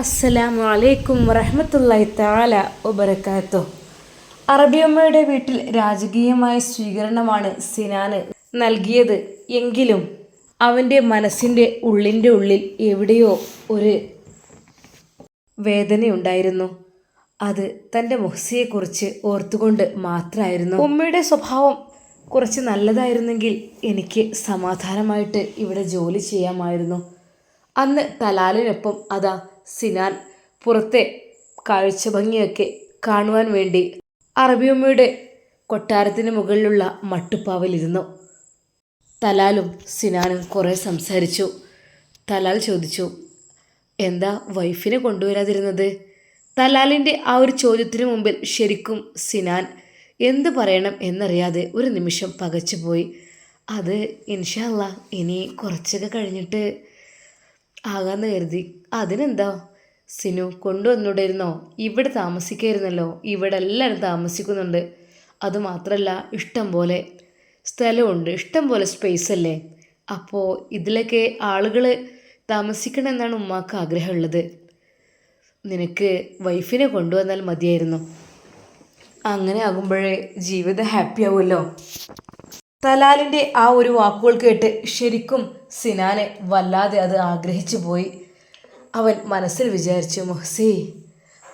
അസ്സലാമു അലൈക്കും വറഹമത്തല്ലായി താല വബർക്കാത്തു അറബിയമ്മയുടെ വീട്ടിൽ രാജകീയമായ സ്വീകരണമാണ് സിനാന് നൽകിയത്. എങ്കിലും അവന്റെ മനസ്സിന്റെ ഉള്ളിന്റെ ഉള്ളിൽ എവിടെയോ ഒരു വേദനയുണ്ടായിരുന്നു അത് തന്റെ മുഹ്സിയെക്കുറിച്ച് ഓർത്തുകൊണ്ട് മാത്രമായിരുന്നു. ഉമ്മയുടെ സ്വഭാവം കുറച്ച് നല്ലതായിരുന്നെങ്കിൽ എനിക്ക് സമാധാനമായിട്ട് ഇവിടെ ജോലി ചെയ്യാമായിരുന്നു. അന്ന് തലാലിനൊപ്പം അതാ സിനാൻ പുറത്തെ കാഴ്ച ഭംഗിയൊക്കെ കാണുവാൻ വേണ്ടി അറബിയമ്മയുടെ കൊട്ടാരത്തിന് മുകളിലുള്ള മട്ടുപ്പാവിലിരുന്നു തലാലും സിനാനും കുറേ സംസാരിച്ചു. തലാൽ ചോദിച്ചു എന്താ വൈഫിനെ കൊണ്ടുവരാതിരുന്നത്? തലാലിന്റെ ആ ഒരു ചോദ്യത്തിന് മുമ്പിൽ ശരിക്കും സിനാൻ എന്ത് പറയണം എന്നറിയാതെ ഒരു നിമിഷം പകച്ചുപോയി. അത് ഇൻഷല്ല ഇനി കുറച്ചൊക്കെ കഴിഞ്ഞിട്ട് ആകാന്ന് കരുതി. അതിനെന്താ? സിനു കൊണ്ടുവന്നുകൂടായിരുന്നോ ഇവിടെ താമസിക്കായിരുന്നല്ലോ. ഇവിടെ എല്ലാവരും താമസിക്കുന്നുണ്ട്. അതുമാത്രമല്ല ഇഷ്ടം പോലെ. സ്ഥലമുണ്ട്. ഇഷ്ടം പോലെ സ്പേസ് അല്ലേ? അപ്പോൾ ഇതിലൊക്കെ ആളുകൾ താമസിക്കണം എന്നാണ് ഉമ്മാക്ക് ആഗ്രഹമുള്ളത്. നിനക്ക് വൈഫിനെ കൊണ്ടുവന്നാൽ മതിയായിരുന്നു. അങ്ങനെ ആകുമ്പോഴേ ജീവിതം ഹാപ്പി ആവുമല്ലോ. തലാലിന്റെ ആ ഒരു വാക്കുകൾ കേട്ട് ശരിക്കും സിനാനെ വല്ലാതെ അത് ആഗ്രഹിച്ചു പോയി. അവൻ മനസ്സിൽ വിചാരിച്ചു മൊഹസി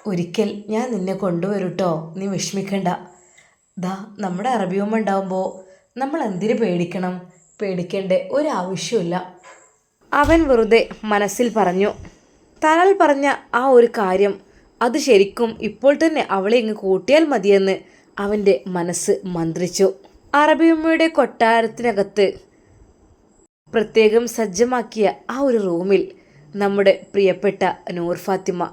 ഒരിക്കൽ ഞാൻ നിന്നെ കൊണ്ടുവരൂട്ടോ നീ വിഷമിക്കണ്ട. ദാ നമ്മുടെ അറബിയമ്മ ഉണ്ടാവുമ്പോൾ നമ്മൾ എന്തിനു പേടിക്കണം? പേടിക്കേണ്ട ഒരാവശ്യമില്ല അവൻ വെറുതെ മനസ്സിൽ പറഞ്ഞു തലാൽ പറഞ്ഞ ആ ഒരു കാര്യം അത് ശരിക്കും ഇപ്പോൾ തന്നെ അവളെ ഇങ്ങ് കൂട്ടിയാൽ മതിയെന്ന് അവന്റെ മനസ്സ് മന്ത്രിച്ചു. അറബിയമ്മയുടെ കൊട്ടാരത്തിനകത്ത് പ്രത്യേകം സജ്ജമാക്കിയ ആ ഒരു റൂമിൽ നമ്മുടെ പ്രിയപ്പെട്ട നൂർ ഫാത്തിമ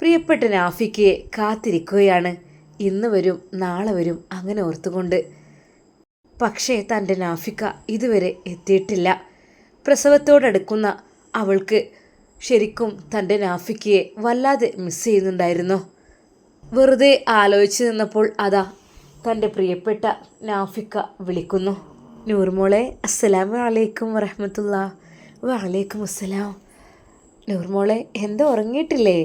പ്രിയപ്പെട്ട നാഫിക്കയെ കാത്തിരിക്കുകയാണ്. ഇന്ന് വരും നാളെ വരും അങ്ങനെ ഓർത്തുകൊണ്ട്. പക്ഷേ തന്റെ നാഫിക്ക ഇതുവരെ എത്തിയിട്ടില്ല. പ്രസവത്തോടടുക്കുന്ന അവൾക്ക് ശരിക്കും തന്റെ നാഫിക്കയെ വല്ലാതെ മിസ് ചെയ്യുന്നുണ്ടായിരുന്നു. വെറുതെ ആലോചിച്ച് നിന്നപ്പോൾ അതാ തന്റെ പ്രിയപ്പെട്ട നാഫിക്ക വിളിക്കുന്നു. നൂർമോളെ അസ്സലാം അലൈക്കും വറഹമത്തുള്ള. വലൈക്കും അസ്സലാം. നൂർമോളെ എന്താ ഉറങ്ങിയിട്ടില്ലേ?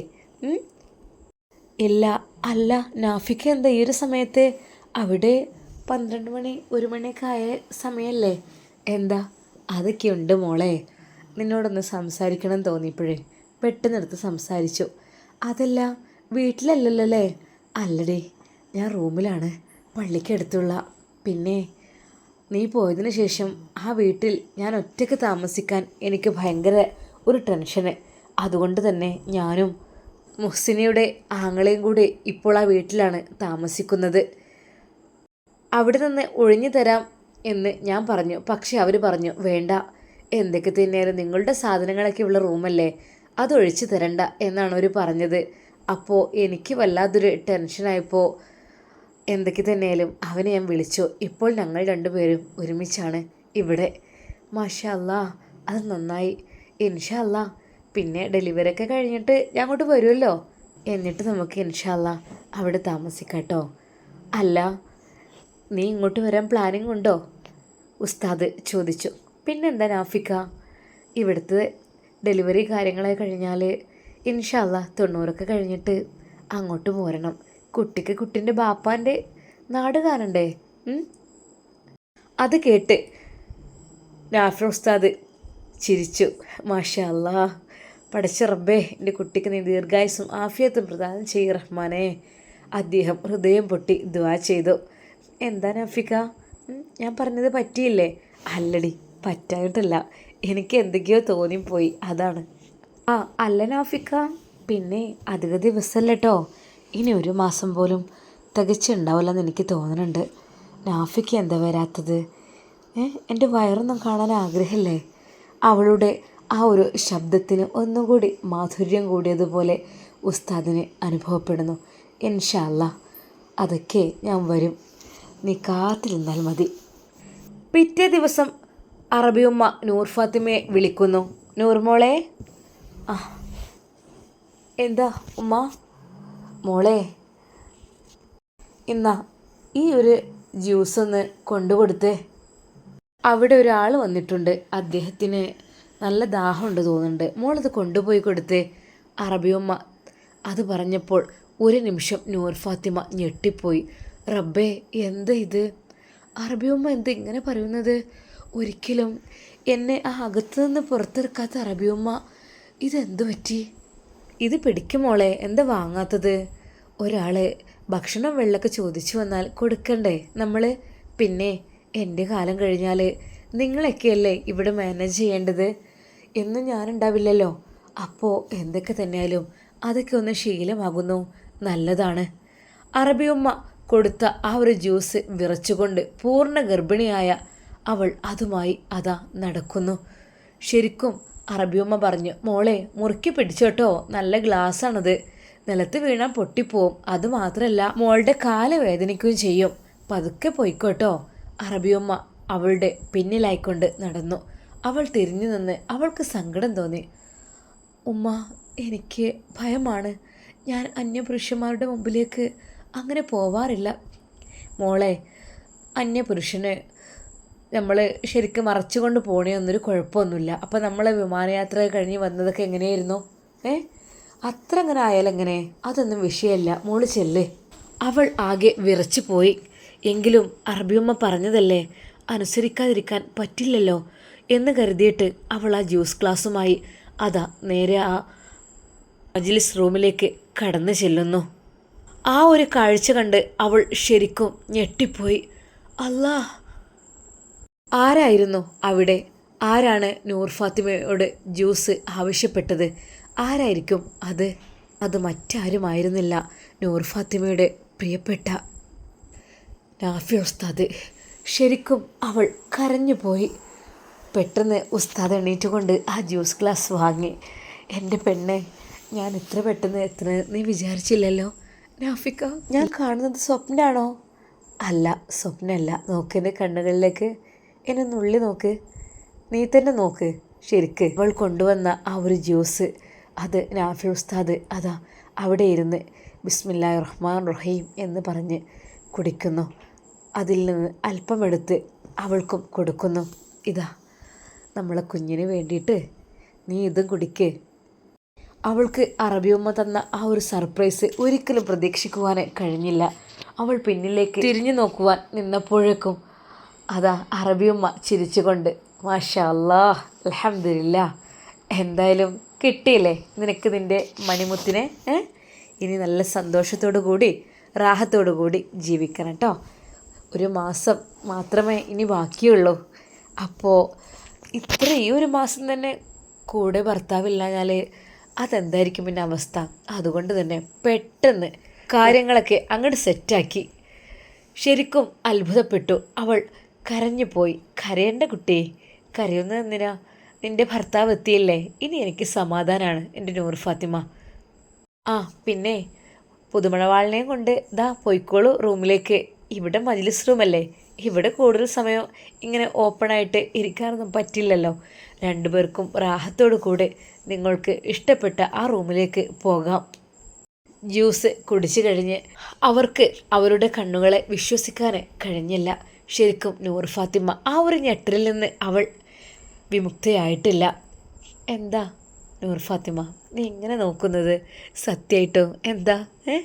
ഇല്ല അല്ല നാഫിക്ക എന്താ ഈ ഒരു സമയത്ത്? അവിടെ പന്ത്രണ്ട് മണി ഒരു മണിയൊക്കെ ആയ സമയമല്ലേ എന്താ? അതൊക്കെ ഉണ്ട് മോളെ. നിന്നോടൊന്ന് സംസാരിക്കണം തോന്നിയപ്പോഴേ പെട്ടെന്നെടുത്ത് സംസാരിച്ചു. അതല്ല വീട്ടിലല്ലല്ലോ അല്ലേ? അല്ലടേ ഞാൻ റൂമിലാണ്. പള്ളിക്കടുത്തുള്ള. പിന്നെ നീ പോയതിന് ശേഷം ആ വീട്ടിൽ ഞാൻ ഒറ്റയ്ക്ക് താമസിക്കാൻ എനിക്ക് ഭയങ്കര ഒരു ടെൻഷന്. അതുകൊണ്ട് തന്നെ ഞാനും മുഹ്സിനയുടെ ആങ്ങളെയും കൂടി ഇപ്പോൾ ആ വീട്ടിലാണ് താമസിക്കുന്നത്. അവിടെ നിന്ന് ഒഴിഞ്ഞു തരാം എന്ന് ഞാൻ പറഞ്ഞു. പക്ഷെ അവർ പറഞ്ഞു വേണ്ട എന്തൊക്കെ തന്നെയായാലും നിങ്ങളുടെ സാധനങ്ങളൊക്കെ ഉള്ള റൂമല്ലേ അത് ഒഴിച്ചു തരണ്ട എന്നാണ് അവർ പറഞ്ഞത്. അപ്പോൾ എനിക്ക് വല്ലാതൊരു ടെൻഷനായപ്പോൾ എന്തൊക്കെ തന്നെയാലും അവനെ ഞാൻ വിളിച്ചു. ഇപ്പോൾ ഞങ്ങൾ രണ്ടുപേരും ഒരുമിച്ചാണ് ഇവിടെ. മാഷല്ല അത് നന്നായി. ഇൻഷല്ല. പിന്നെ ഡെലിവറി ഒക്കെ കഴിഞ്ഞിട്ട് ഞാൻ അങ്ങോട്ട് വരുമല്ലോ. എന്നിട്ട് നമുക്ക് ഇൻഷല്ല അവിടെ താമസിക്കാട്ടോ. അല്ല നീ ഇങ്ങോട്ട് വരാൻ പ്ലാനിങ് ഉണ്ടോ? ഉസ്താദ് ചോദിച്ചു. പിന്നെന്താ നാഫിക്ക? ഇവിടുത്തെ ഡെലിവറി കാര്യങ്ങളെ കഴിഞ്ഞാൽ ഇൻഷാല്ല തൊണ്ണൂറൊക്കെ കഴിഞ്ഞിട്ട് അങ്ങോട്ട് പോരണം. കുട്ടിക്ക് കുട്ടിന്റെ ബാപ്പാന്റെ നാട് കാണണ്ടേ? അത് കേട്ട് നാഫിർ ഉസ്താദ് ചിരിച്ചു. മാഷാ അല്ലാ പടച്ച റബ്ബേ എന്റെ കുട്ടിക്ക് നീ ദീർഘായുസും ആഫിയത്തും പ്രദാനം ചെയ്യ് റഹ്മാനെ. അദ്ദേഹം ഹൃദയം പൊട്ടി ദുവാ ചെയ്തു. എന്താ നാഫിക്ക ഞാൻ പറഞ്ഞത് പറ്റിയില്ലേ? അല്ലടി പറ്റായിട്ടല്ല എനിക്ക് എന്തൊക്കെയോ തോന്നിപ്പോയി അതാണ്. ആ അല്ല നാഫിക്ക പിന്നെ അധിക ദിവസമല്ല കേട്ടോ ഇനി ഒരു മാസം പോലും തികച്ചുണ്ടാവില്ലെന്ന് എനിക്ക് തോന്നുന്നുണ്ട്. നാഫിക്ക് എന്താ വരാത്തത്? എന്റെ വയറൊന്നും കാണാൻ ആഗ്രഹമില്ലേ? അവളുടെ ആ ഒരു ശബ്ദത്തിന് ഒന്നുകൂടി മാധുര്യം കൂടിയതുപോലെ ഉസ്താദിന് അനുഭവപ്പെടുന്നു. ഇൻഷല്ല അതൊക്കെ ഞാൻ വരും. നീ കാത്തിരുന്നാൽ മതി. പിറ്റേ ദിവസം അറബിയുമ്മ നൂർ ഫാത്തിമയെ വിളിക്കുന്നു. നൂർമോളെ ആ എന്താ ഉമ്മ? മോളെ ഇന്നാ ഈ ഒരു ജ്യൂസ് ഒന്ന് കൊണ്ടുകൊടുത്തേ. അവിടെ ഒരാൾ വന്നിട്ടുണ്ട്. അദ്ദേഹത്തിന് നല്ല ദാഹമുണ്ട് തോന്നുന്നുണ്ട്. മോളത് കൊണ്ടുപോയി കൊടുത്തേ. അറബിയമ്മ അത് പറഞ്ഞപ്പോൾ ഒരു നിമിഷം നൂർ ഫാത്തിമ ഞെട്ടിപ്പോയി. റബ്ബേ എന്ത് ഇത്? അറബിയമ്മ എന്ത് ഇങ്ങനെ പറയുന്നത്? ഒരിക്കലും എന്നെ ആ അകത്തു നിന്ന് പുറത്തിറക്കാത്ത അറബിയമ്മ ഇതെന്ത് പറ്റി? ഇത് പിടിക്കുമോളെ എന്താ വാങ്ങാത്തത്? ഒരാൾ ഭക്ഷണം വെള്ളമൊക്കെ ചോദിച്ചു വന്നാൽ കൊടുക്കണ്ടേ നമ്മൾ പിന്നെ എന്റെ കാലം കഴിഞ്ഞാൽ നിങ്ങളൊക്കെയല്ലേ ഇവിടെ മാനേജ് ചെയ്യേണ്ടത്? എന്നും ഞാനുണ്ടാവില്ലല്ലോ. അപ്പോൾ എന്തൊക്കെ തന്നെയാലും അതൊക്കെ ഒന്ന് ശീലമാകുന്നു. നല്ലതാണ്. അറബിയമ്മ കൊടുത്ത ആ ഒരു ജ്യൂസ് വിറച്ചുകൊണ്ട് പൂർണ ഗർഭിണിയായ അവൾ അതുമായി അതാ നടക്കുന്നു. ശരിക്കും അറബിയമ്മ പറഞ്ഞു മോളെ മുറുക്കി പിടിച്ചോട്ടോ നല്ല ഗ്ലാസ്സാണത്. നിലത്ത് വീണാൽ പൊട്ടിപ്പോവും. അത് മാത്രമല്ല മോളുടെ കാല വേദനിക്കുകയും ചെയ്യും. പതുക്കെ പോയിക്കോട്ടോ. അറബിയമ്മ അവളുടെ പിന്നിലായിക്കൊണ്ട് നടന്നു. അവൾ തിരിഞ്ഞു നിന്ന് അവൾക്ക് സങ്കടം തോന്നി. ഉമ്മ എനിക്ക് ഭയമാണ്. ഞാൻ അന്യപുരുഷന്മാരുടെ മുമ്പിലേക്ക് അങ്ങനെ പോവാറില്ല. മോളെ അന്യപുരുഷന് നമ്മൾ ശരിക്കും മറച്ചുകൊണ്ട് പോകണമെന്നൊരു കുഴപ്പമൊന്നുമില്ല. അപ്പോൾ നമ്മൾ വിമാനയാത്ര കഴിഞ്ഞ് വന്നതൊക്കെ എങ്ങനെയായിരുന്നു? ഏ? അത്ര അങ്ങനെ ആയാലെങ്ങനെ അതൊന്നും വിഷയമല്ല. മോൾ ചെല്ലേ. അവൾ ആകെ വിറച്ചു പോയി. എങ്കിലും അറബിയമ്മ പറഞ്ഞതല്ലേ അനുസരിക്കാതിരിക്കാൻ പറ്റില്ലല്ലോ എന്ന് കരുതിയിട്ട് അവൾ ആ ജ്യൂസ് ക്ലാസ്സുമായി അതാ നേരെ ആ മജ്ലിസ് റൂമിലേക്ക് കടന്നു ചെല്ലുന്നു. ആ ഒരു കാഴ്ച കണ്ട് അവൾ ശരിക്കും ഞെട്ടിപ്പോയി. അല്ലാ ആരായിരുന്നു അവിടെ? ആരാണ് നൂർ ഫാത്തിമയോട് ജ്യൂസ് ആവശ്യപ്പെട്ടത്? ആരായിരിക്കും അത്? അത് മറ്റാരുമായിരുന്നില്ല നൂർ ഫാത്തിമയുടെ പ്രിയപ്പെട്ട. നാഫി ഉസ്താദ്. ശരിക്കും അവൾ കരഞ്ഞുപോയി. പെട്ടെന്ന് ഉസ്താദ് എണീറ്റുകൊണ്ട് ആ ജ്യൂസ് ഗ്ലാസ് വാങ്ങി. എന്റെ പെണ്ണെ ഞാൻ ഇത്ര പെട്ടെന്ന് എത്ര നീ വിചാരിച്ചില്ലല്ലോ? നാഫിക്ക ഞാൻ കാണുന്നത് സ്വപ്നമാണോ അല്ല സ്വപ്നമല്ല നോക്കിന്റെ കണ്ണുകളിലേക്ക്. എന്നെ നുള്ളി നോക്ക്. നീ തന്നെ നോക്ക്. ശരിക്ക്. അവൾ കൊണ്ടുവന്ന ആ ഒരു ജ്യൂസ്. അത് നാഫി ഉസ്താദ് അതാ അവിടെ ഇരുന്ന് ബിസ്മില്ലാ റഹ്മാൻ റഹീം എന്ന് പറഞ്ഞ് കുടിക്കുന്നു. അതിൽ നിന്ന് അല്പമെടുത്ത് അവൾക്കും കൊടുക്കുന്നു. ഇതാ നമ്മളെ കുഞ്ഞിന് വേണ്ടിയിട്ട് നീ ഇതും കുടിക്ക്. അവൾക്ക് അറബിയമ്മ തന്ന ആ ഒരു സർപ്രൈസ് ഒരിക്കലും പ്രതീക്ഷിക്കുവാനേ കഴിഞ്ഞില്ല. അവൾ പിന്നിലേക്ക് തിരിഞ്ഞു നോക്കുവാൻ നിന്നപ്പോഴേക്കും അതാ അറബിയും ചിരിച്ചുകൊണ്ട് മാഷാ അലഹമില്ല എന്തായാലും കിട്ടിയില്ലേ നിനക്ക് നിന്റെ മണിമുത്തിനെ ഇനി നല്ല സന്തോഷത്തോടു കൂടി റാഹത്തോടു കൂടി ജീവിക്കണം കേട്ടോ ഒരു മാസം മാത്രമേ ഇനി ബാക്കിയുള്ളൂ. അപ്പോൾ ഇത്ര ഈ ഒരു മാസം തന്നെ കൂടെ ഭർത്താവില്ലാഞ്ഞാൽ അതെന്തായിരിക്കും പിന്നെ അവസ്ഥ? അതുകൊണ്ട് തന്നെ പെട്ടെന്ന് കാര്യങ്ങളൊക്കെ അങ്ങോട്ട് സെറ്റാക്കി ശരിക്കും അത്ഭുതപ്പെട്ടു. അവൾ കരഞ്ഞു പോയി. കരയേണ്ട കുട്ടി കരയുന്നത് എന്തിനാ? നിന്റെ ഭർത്താവ് എത്തിയില്ലേ? ഇനി എനിക്ക് സമാധാനമാണ് എന്റെ നൂർ ഫാത്തിമ. ആ പിന്നെ? പുതുമണവാളിനെയും കൊണ്ട് ദാ പോയിക്കോളൂ റൂമിലേക്ക്. ഇവിടെ മജ്ലിസ് റൂമല്ലേ? ഇവിടെ കൂടുതൽ സമയം ഇങ്ങനെ ഓപ്പണായിട്ട് ഇരിക്കാനൊന്നും പറ്റില്ലല്ലോ. രണ്ടുപേർക്കും റാഹത്തോടു കൂടെ നിങ്ങൾക്ക് ഇഷ്ടപ്പെട്ട ആ റൂമിലേക്ക് പോകാം. ജ്യൂസ് കുടിച്ചു കഴിഞ്ഞ് അവർക്ക് അവരുടെ കണ്ണുകളെ വിശ്വസിക്കാൻ കഴിഞ്ഞില്ല. ശരിക്കും നൂർ ഫാത്തിമ ആ ഒരു ഞെട്ടലിൽ നിന്ന് അവൾ വിമുക്തയായിട്ടില്ല. എന്താ നൂർ ഫാത്തിമ നീ ഇങ്ങനെ നോക്കുന്നത് സത്യമായിട്ടും? എന്താ? ഏ?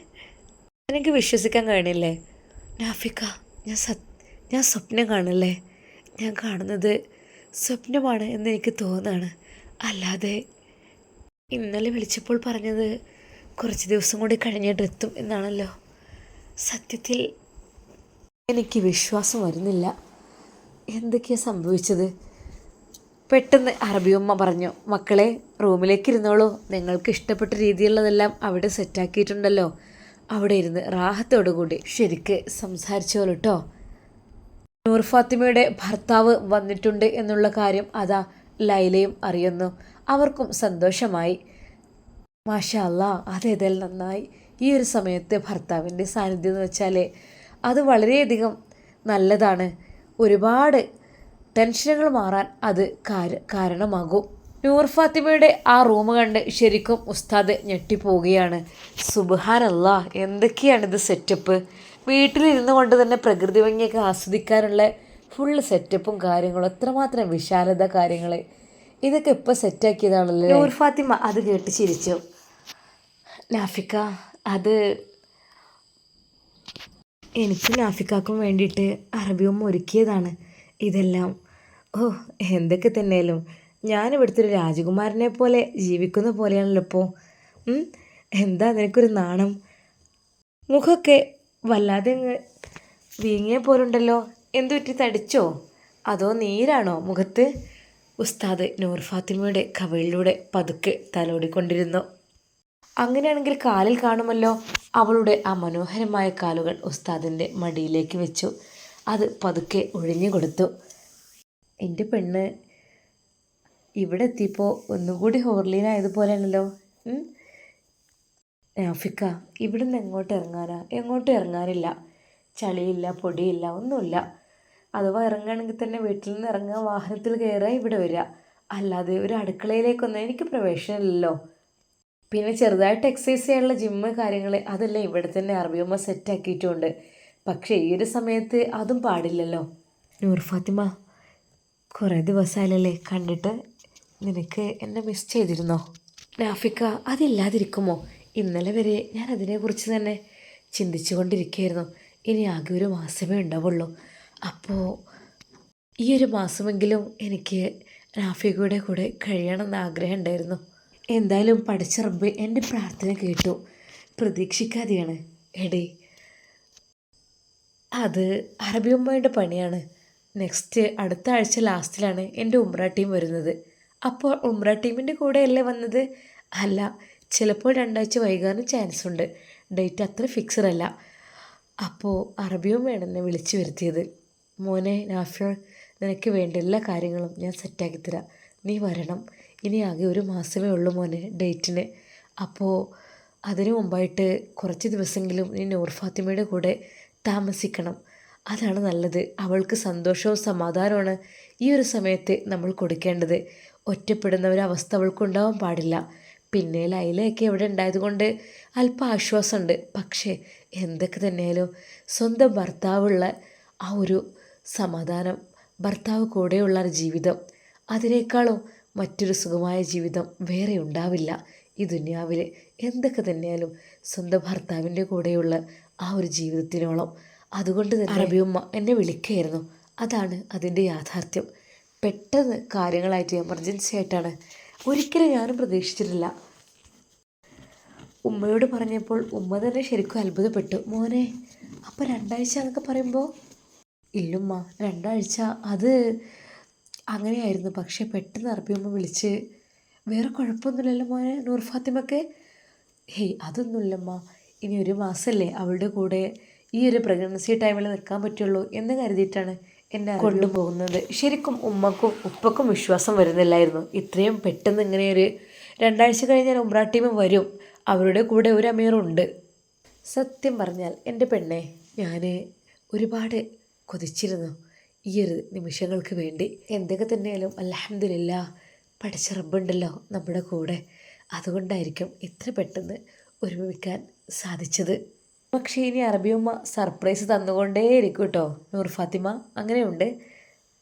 എനിക്ക് വിശ്വസിക്കാൻ കഴിയണില്ലേ? നാഫിക്ക ഞാൻ സത് ഞാൻ സ്വപ്നം കാണില്ലേ ഞാൻ കാണുന്നത് സ്വപ്നമാണ് എന്ന് എനിക്ക് തോന്നുകയാണ് അല്ലാതെ ഇന്നലെ വിളിച്ചപ്പോൾ പറഞ്ഞത് കുറച്ച് ദിവസം കൂടി കഴിഞ്ഞിട്ട് എത്തും എന്നാണല്ലോ. സത്യത്തിൽ എനിക്ക് വിശ്വാസം വരുന്നില്ല. എന്തൊക്കെയാണ് സംഭവിച്ചത്? പെട്ടെന്ന് അറബിയമ്മ പറഞ്ഞു മക്കളെ റൂമിലേക്ക് ഇരുന്നോളൂ നിങ്ങൾക്ക് ഇഷ്ടപ്പെട്ട രീതിയിലുള്ളതെല്ലാം അവിടെ സെറ്റാക്കിയിട്ടുണ്ടല്ലോ. അവിടെ ഇരുന്ന് റാഹത്തോടു കൂടി ശരിക്ക് സംസാരിച്ചോളൂ കേട്ടോ നൂർ ഫാത്തിമയുടെ ഭർത്താവ് വന്നിട്ടുണ്ട് എന്നുള്ള കാര്യം അതാ ലൈലയും അറിയുന്നു. അവർക്കും സന്തോഷമായി. മാഷ അല്ല അതേതായാലും നന്നായി. ഈ ഒരു സമയത്ത് ഭർത്താവിന്റെ സാന്നിധ്യം എന്ന് വെച്ചാൽ അത് വളരെയധികം നല്ലതാണ്. ഒരുപാട് ടെൻഷനുകൾ മാറാൻ അത് കാര കാരണമാകും. നൂർ ഫാത്തിമയുടെ ആ റൂം കണ്ട് ശരിക്കും ഉസ്താദ് ഞെട്ടിപ്പോവുകയാണ്. സുബഹാനല്ല എന്തൊക്കെയാണിത് സെറ്റപ്പ്? വീട്ടിലിരുന്നു കൊണ്ട് തന്നെ പ്രകൃതി ഭംഗിയൊക്കെ ആസ്വദിക്കാനുള്ള ഫുള്ള് സെറ്റപ്പും കാര്യങ്ങളും എത്രമാത്രം വിശാലത കാര്യങ്ങൾ ഇതൊക്കെ ഇപ്പോൾ സെറ്റാക്കിയതാണല്ലോ? നൂർ ഫാത്തിമ അത് കേട്ട് ചിരിച്ചു. നാഫിക്ക അത് എനിക്ക് നാഫിക്കാക്കും വേണ്ടിയിട്ട് അറബിയും ഒരുക്കിയതാണ്. ഇതെല്ലാം ഓ എന്തൊക്കെ തന്നെയാലും. ഞാൻ ഇവിടുത്തെ ഒരു രാജകുമാരനെ പോലെ ജീവിക്കുന്ന പോലെയാണല്ലോ ഇപ്പോൾ എന്താ നിനക്കൊരു നാണം? മുഖമൊക്കെ വല്ലാതെ വീങ്ങിയ പോലുണ്ടല്ലോ. എന്തു പറ്റി തടിച്ചോ? അതോ നീരാണോ മുഖത്ത്? ഉസ്താദ് നൂർ ഫാത്തിമയുടെ കവിളിലൂടെ പതുക്കെ തലോടിക്കൊണ്ടിരുന്നു. അങ്ങനെയാണെങ്കിൽ കാലിൽ കാണുമല്ലോ. അവളുടെ ആ മനോഹരമായ കാലുകൾ ഉസ്താദിന്റെ മടിയിലേക്ക് വെച്ചു. അത് പതുക്കെ ഒഴിഞ്ഞു കൊടുത്തു. എന്റെ പെണ്ണ് ഇവിടെ എത്തിയപ്പോൾ ഒന്നുകൂടി ഹോർലീനായതുപോലെയാണല്ലോ ഉം? നാഫിക്ക ഇവിടുന്ന് എങ്ങോട്ട് ഇറങ്ങാനാ? എങ്ങോട്ടും ഇറങ്ങാനില്ല. ചളിയില്ല പൊടിയില്ല ഒന്നുമില്ല. അഥവാ ഇറങ്ങുകയാണെങ്കിൽ തന്നെ വീട്ടിൽ നിന്ന് ഇറങ്ങുക വാഹനത്തിൽ കയറുക ഇവിടെ വരിക. അല്ലാതെ ഒരു അടുക്കളയിലേക്കൊന്നും എനിക്ക് പ്രവേശനമില്ലല്ലോ. പിന്നെ ചെറുതായിട്ട് എക്സസൈസ് ചെയ്യാനുള്ള ജിമ്മ് കാര്യങ്ങൾ അതെല്ലാം ഇവിടെ തന്നെ അറബിയമ്മ സെറ്റ് ആക്കിയിട്ടുണ്ട്. പക്ഷേ ഈ ഒരു സമയത്ത് അതും പാടില്ലല്ലോ. നൂർ ഫാത്തിമ കുറേ ദിവസമായില്ലല്ലേ കണ്ടിട്ട് നിനക്ക് എന്നെ മിസ് ചെയ്തിരുന്നോ? നാഫിക്ക അതില്ലാതിരിക്കുമോ? ഇന്നലെ വരെ ഞാൻ അതിനെക്കുറിച്ച് തന്നെ ചിന്തിച്ചു കൊണ്ടിരിക്കുകയായിരുന്നു ഇനി ആകെ ഒരു മാസമേ ഉണ്ടാവുള്ളൂ. അപ്പോൾ ഈ ഒരു മാസമെങ്കിലും എനിക്ക് നാഫികയുടെ കൂടെ കഴിയണമെന്ന് ആഗ്രഹം ഉണ്ടായിരുന്നു എന്തായാലും പഠിച്ച റബ്ബ് എന്റെ പ്രാർത്ഥന കേട്ടു. പ്രതീക്ഷിക്കാതെയാണ്. എടേ. അത് അറബി ഉമ്മയുടെ പണിയാണ്. നെക്സ്റ്റ് അടുത്ത ആഴ്ച ലാസ്റ്റിലാണ് എന്റെ ഉമ്ര ടീം വരുന്നത്. അപ്പോൾ ഉമ്ര ടീമിന്റെ കൂടെയല്ലേ വന്നത്? അല്ല ചിലപ്പോൾ രണ്ടാഴ്ച വൈകാനും ചാൻസ് ഉണ്ട്. ഡേറ്റ് അത്ര ഫിക്സഡ് അപ്പോൾ അറബിയും വേണമെന്നെ വിളിച്ചു വരുത്തിയത്. മോനെ നാഫിയോൾ നിനക്ക് വേണ്ട എല്ലാ കാര്യങ്ങളും ഞാൻ സെറ്റാക്കി തരാം. നീ വരണം. ഇനി ആകെ ഒരു മാസമേ ഉള്ളൂ മോനെ ഡേറ്റിന്. അപ്പോൾ അതിനു മുമ്പായിട്ട് കുറച്ച് ദിവസമെങ്കിലും നീ നൂർ ഫാത്തിമയുടെ കൂടെ താമസിക്കണം. അതാണ് നല്ലത്. അവൾക്ക് സന്തോഷവും സമാധാനമാണ് ഈ ഒരു സമയത്ത് നമ്മൾ കൊടുക്കേണ്ടത്. ഒറ്റപ്പെടുന്ന ഒരവസ്ഥ അവൾക്കുണ്ടാവാൻ പാടില്ല. പിന്നെ ലൈലയൊക്കെ ഇവിടെ ഉണ്ടായതുകൊണ്ട് അല്പം ആശ്വാസമുണ്ട്. പക്ഷേ എന്തൊക്കെ തന്നെയായാലും സ്വന്തം ഭർത്താവുള്ള ആ ഒരു സമാധാനം ഭർത്താവ് കൂടെയുള്ള ജീവിതം അതിനേക്കാളും മറ്റൊരു സുഖമായ ജീവിതം വേറെ ഉണ്ടാവില്ല. ഈ ദുനിയാവിൽ എന്തൊക്കെ തന്നെയാലും സ്വന്തം ഭർത്താവിന്റെ കൂടെയുള്ള ആ ഒരു ജീവിതത്തിനോളം. അതുകൊണ്ട് തന്നെ അറബിയമ്മ എന്നെ വിളിക്കുകയായിരുന്നു അതാണ് അതിന്റെ യാഥാർത്ഥ്യം. പെട്ടെന്ന് കാര്യങ്ങളായിട്ട് എമർജൻസി ആയിട്ടാണ്. ഒരിക്കലും ഞാനും പ്രതീക്ഷിച്ചിട്ടില്ല. ഉമ്മയോട് പറഞ്ഞപ്പോൾ ഉമ്മ തന്നെ ശരിക്കും അത്ഭുതപ്പെട്ടു. മോനെ അപ്പം രണ്ടാഴ്ച എന്നൊക്കെ പറയുമ്പോൾ ഇല്ലുമ്മ രണ്ടാഴ്ച. അത് അങ്ങനെയായിരുന്നു. പക്ഷേ പെട്ടെന്ന് അറബിയമ്മ വിളിച്ച് വേറെ കുഴപ്പമൊന്നുമില്ലല്ലോ മോനെ നൂർ ഫാത്തിമക്ക്? ഹേയ് അതൊന്നുമില്ലമ്മ. ഇനി ഒരു മാസമല്ലേ അവളുടെ കൂടെ ഈ ഒരു പ്രഗ്നൻസി ടൈമിൽ നിൽക്കാൻ പറ്റുള്ളൂ എന്ന് കരുതിയിട്ടാണ് എന്നെ കൊണ്ടുപോകുന്നത്. ശരിക്കും ഉമ്മക്കും ഉപ്പക്കും വിശ്വാസം വരുന്നില്ലായിരുന്നു. ഇത്രയും പെട്ടെന്ന് ഇങ്ങനെ ഒരു രണ്ടാഴ്ച കഴിഞ്ഞാൽ ഉമ്ര ടീം വരും. അവരുടെ കൂടെ ഒരു അമീറുണ്ട് സത്യം പറഞ്ഞാൽ എന്റെ പെണ്ണെ ഞാൻ ഒരുപാട് കൊതിച്ചിരുന്നു. ഈ ഒരു നിമിഷങ്ങൾക്ക് വേണ്ടി എന്തൊക്കെ തന്നെയാലും അലഹമില്ല പഠിച്ച റബ്ബുണ്ടല്ലോ നമ്മുടെ കൂടെ. അതുകൊണ്ടായിരിക്കും ഇത്ര പെട്ടെന്ന് ഒരുമിക്കാൻ സാധിച്ചത്. പക്ഷേ ഇനി അറബിയമ്മ സർപ്രൈസ് തന്നുകൊണ്ടേയിരിക്കും കേട്ടോ. നൂർ ഫാത്തിമ അങ്ങനെയുണ്ട്.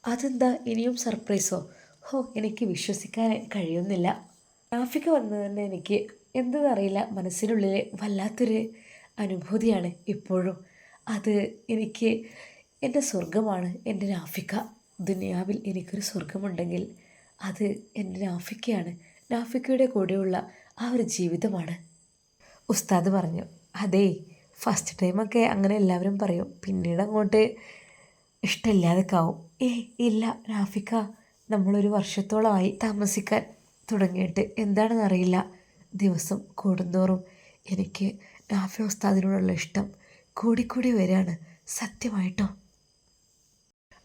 അതെന്താ ഇനിയും സർപ്രൈസോ? ഹോ എനിക്ക് വിശ്വസിക്കാൻ കഴിയുന്നില്ല. ട്രാഫിക് വന്നത് തന്നെ എനിക്ക് എന്തെന്നറിയില്ല. മനസ്സിനുള്ളിൽ വല്ലാത്തൊരു അനുഭൂതിയാണ് ഇപ്പോഴും. അത് എനിക്ക് എന്റെ സ്വർഗമാണ് എന്റെ നാഫിക്ക ദുനിയാവിൽ എനിക്കൊരു സ്വർഗമുണ്ടെങ്കിൽ അത് എന്റെ നാഫിക്കയാണ്. നാഫിക്കയുടെ കൂടെയുള്ള ആ ഒരു ജീവിതമാണ്. ഉസ്താദ് പറഞ്ഞു അതേ ഫസ്റ്റ് ടൈമൊക്കെ അങ്ങനെ എല്ലാവരും പറയും. പിന്നീട് അങ്ങോട്ട് ഇഷ്ടമില്ലാതൊക്കെ ആവും ഏ ഇല്ല നാഫിക്ക നമ്മളൊരു വർഷത്തോളമായി താമസിക്കാൻ തുടങ്ങിയിട്ട് എന്താണെന്ന് അറിയില്ല. ദിവസം കൂടുന്തോറും എനിക്ക് നാഫി ഉസ്താദിനോടുള്ള ഇഷ്ടം കൂടിക്കൂടി വരികയാണ്. സത്യമായിട്ടോ?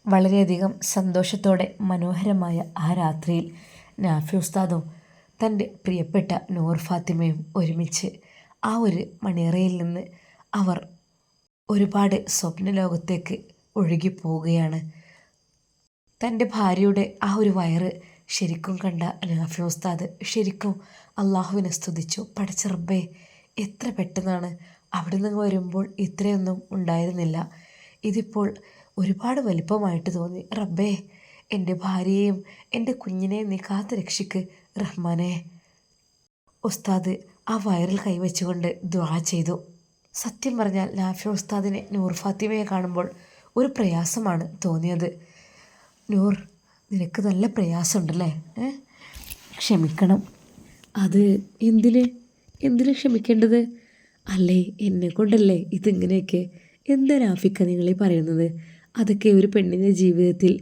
വളരെയധികം സന്തോഷത്തോടെ മനോഹരമായ ആ രാത്രിയിൽ നാഫി ഉസ്താദും തന്റെ പ്രിയപ്പെട്ട നൂർ ഫാത്തിമയും ഒരുമിച്ച് ആ ഒരു മണിയറയിൽ നിന്ന് അവർ ഒരുപാട് സ്വപ്നലോകത്തേക്ക് ഒഴുകിപ്പോവുകയാണ് തന്റെ ഭാര്യയുടെ ആ ഒരു വയറ് ശരിക്കും കണ്ട നാഫി ഉസ്താദ് ശരിക്കും അള്ളാഹുവിനെ സ്തുതിച്ചു. പടച്ചെറുബേ എത്ര പെട്ടെന്നാണ് അവിടെ നിന്ന് വരുമ്പോൾ ഇത്രയൊന്നും ഉണ്ടായിരുന്നില്ല. ഇതിപ്പോൾ ഒരുപാട് വലിപ്പമായിട്ട് തോന്നി. റബ്ബേ എന്റെ ഭാര്യയെയും എന്റെ കുഞ്ഞിനെയും നീ കാത്തു രക്ഷിക്ക് റഹ്മാനെ. ഉസ്താദ് ആ വയറിൽ കൈവച്ചുകൊണ്ട് ദ്വാ ചെയ്തു. സത്യം പറഞ്ഞാൽ നാഫിയ ഉസ്താദിനെ നൂർ ഫാത്തിമയെ കാണുമ്പോൾ ഒരു പ്രയാസമാണ് തോന്നിയത്. നൂർ നിനക്ക് നല്ല പ്രയാസമുണ്ടല്ലേ? ക്ഷമിക്കണം. അത് എന്തിന് എന്തിന് ക്ഷമിക്കേണ്ടത്? അല്ലേ എന്നെ കൊണ്ടല്ലേ ഇതിങ്ങനെയൊക്കെ? എന്താ നാഫിക്ക നിങ്ങളീ പറയുന്നത്? അതൊക്കെ ഒരു പെണ്ണിന്റെ ജീവിതത്തിൽ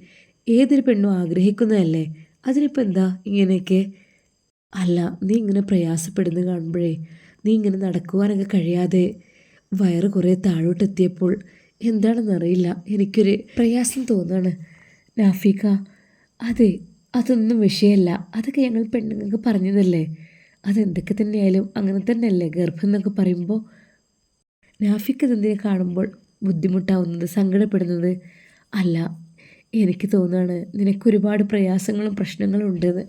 ഏതൊരു പെണ്ണും ആഗ്രഹിക്കുന്നതല്ലേ? അതിനിപ്പോൾ എന്താ ഇങ്ങനെയൊക്കെ? അല്ല നീ ഇങ്ങനെ പ്രയാസപ്പെടുന്നു കാണുമ്പോഴേ നീ ഇങ്ങനെ നടക്കുവാനൊക്കെ കഴിയാതെ വയറ് കുറേ താഴോട്ടെത്തിയപ്പോൾ എന്താണെന്നറിയില്ല എനിക്കൊരു പ്രയാസം തോന്നുകയാണ് നാഫിക അതെ അതൊന്നും വിഷയമല്ല. അതൊക്കെ ഞങ്ങൾ പെണ്ണുങ്ങൾക്ക് പറഞ്ഞതല്ലേ? അതെന്തൊക്കെ തന്നെയായാലും അങ്ങനെ തന്നെയല്ലേ ഗർഭം എന്നൊക്കെ പറയുമ്പോൾ നാഫിക്ക് കാണുമ്പോൾ ബുദ്ധിമുട്ടാവുന്നത് സങ്കടപ്പെടുന്നത്. അല്ല എനിക്ക് തോന്നുകയാണ് നിനക്കൊരുപാട് പ്രയാസങ്ങളും പ്രശ്നങ്ങളും ഉണ്ടെന്ന്.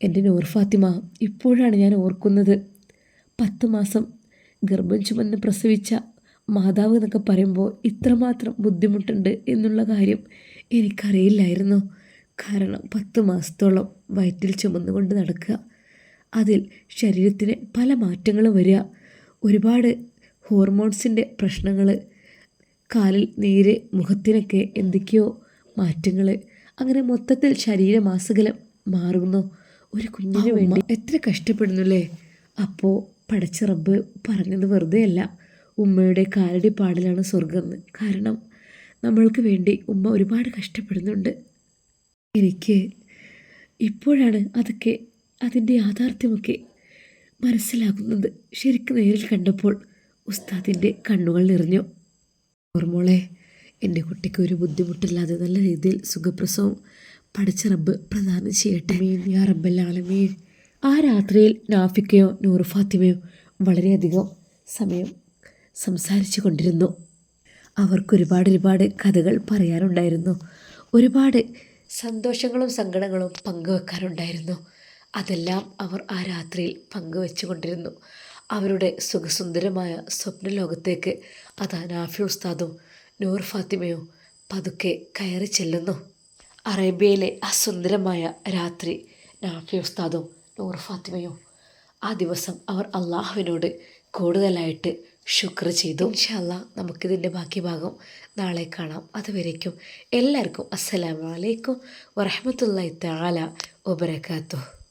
എന്റെ നൂർ ഫാത്തിമ ഇപ്പോഴാണ് ഞാൻ ഓർക്കുന്നത്. പത്ത് മാസം ഗർഭം ചുമന്ന് പ്രസവിച്ച മാതാവ് എന്നൊക്കെ പറയുമ്പോൾ ഇത്രമാത്രം ബുദ്ധിമുട്ടുണ്ട് എന്നുള്ള കാര്യം എനിക്കറിയില്ലായിരുന്നു. കാരണം പത്ത് മാസത്തോളം വയറ്റിൽ ചുമന്നുകൊണ്ട് നടക്കുക അതിൽ ശരീരത്തിന് പല മാറ്റങ്ങളും വരിക ഒരുപാട് ഹോർമോൺസിന്റെ പ്രശ്നങ്ങൾ കാലിൽ നീര് മുഖത്തിനൊക്കെ എന്തൊക്കെയോ മാറ്റങ്ങൾ അങ്ങനെ മൊത്തത്തിൽ ശരീരമാസകലം മാറുന്നു. ഒരു കുഞ്ഞിന് വേണ്ടി എത്ര കഷ്ടപ്പെടുന്നുല്ലേ? അപ്പോൾ പടച്ച റബ്ബ് പറഞ്ഞത് വെറുതെ അല്ല ഉമ്മയുടെ കാലടി പാടലാണ് സ്വർഗം എന്ന് കാരണം നമ്മൾക്ക് വേണ്ടി ഉമ്മ ഒരുപാട് കഷ്ടപ്പെടുന്നുണ്ട്. എനിക്ക് ഇപ്പോഴാണ് അതൊക്കെ അതിന്റെ യാഥാർത്ഥ്യമൊക്കെ മനസ്സിലാകുന്നത്. ശരിക്കും നേരിൽ കണ്ടപ്പോൾ ഉസ്താദിന്റെ കണ്ണുകൾ നിറഞ്ഞു. ഓർമ്മോളെ എന്റെ കുട്ടിക്ക് ഒരു ബുദ്ധിമുട്ടില്ലാതെ നല്ല രീതിയിൽ സുഖപ്രസവം പഠിച്ച റബ്ബ് പ്രദാനം ചെയ്യട്ടെ. യാ റബ്ബല്ലാലമീൻ ആ രാത്രിയിൽ നാഫിക്കയോ നൂർ ഫാത്തിമയോ വളരെയധികം സമയം സംസാരിച്ചു കൊണ്ടിരുന്നു. അവർക്കൊരുപാട് ഒരുപാട് കഥകൾ പറയാനുണ്ടായിരുന്നു. ഒരുപാട് സന്തോഷങ്ങളും സങ്കടങ്ങളും പങ്കുവെക്കാനുണ്ടായിരുന്നു അതെല്ലാം അവർ ആ രാത്രിയിൽ പങ്കുവെച്ചു കൊണ്ടിരുന്നു. അവരുടെ സുഖസുന്ദരമായ സ്വപ്നലോകത്തേക്ക് അതാ നാഫി ഉസ്താദും നൂർ ഫാത്തിമയോ പതുക്കെ കയറി ചെല്ലുന്നു. അറേബ്യയിലെ അസുന്ദരമായ രാത്രി നാഫി ഉസ്താദും നൂർ ഫാത്തിമയോ ആ ദിവസം അവർ അള്ളാഹുവിനോട് കൂടുതലായിട്ട് ശുക്ർ ചെയ്തു. ഇൻഷല്ല നമുക്കിതിന്റെ ബാക്കി ഭാഗം നാളെ കാണാം. അതുവരേക്കും എല്ലാവർക്കും അസ്സലാമലൈക്കും വറഹമത്തല്ലാ തആല വബറകാതുഹു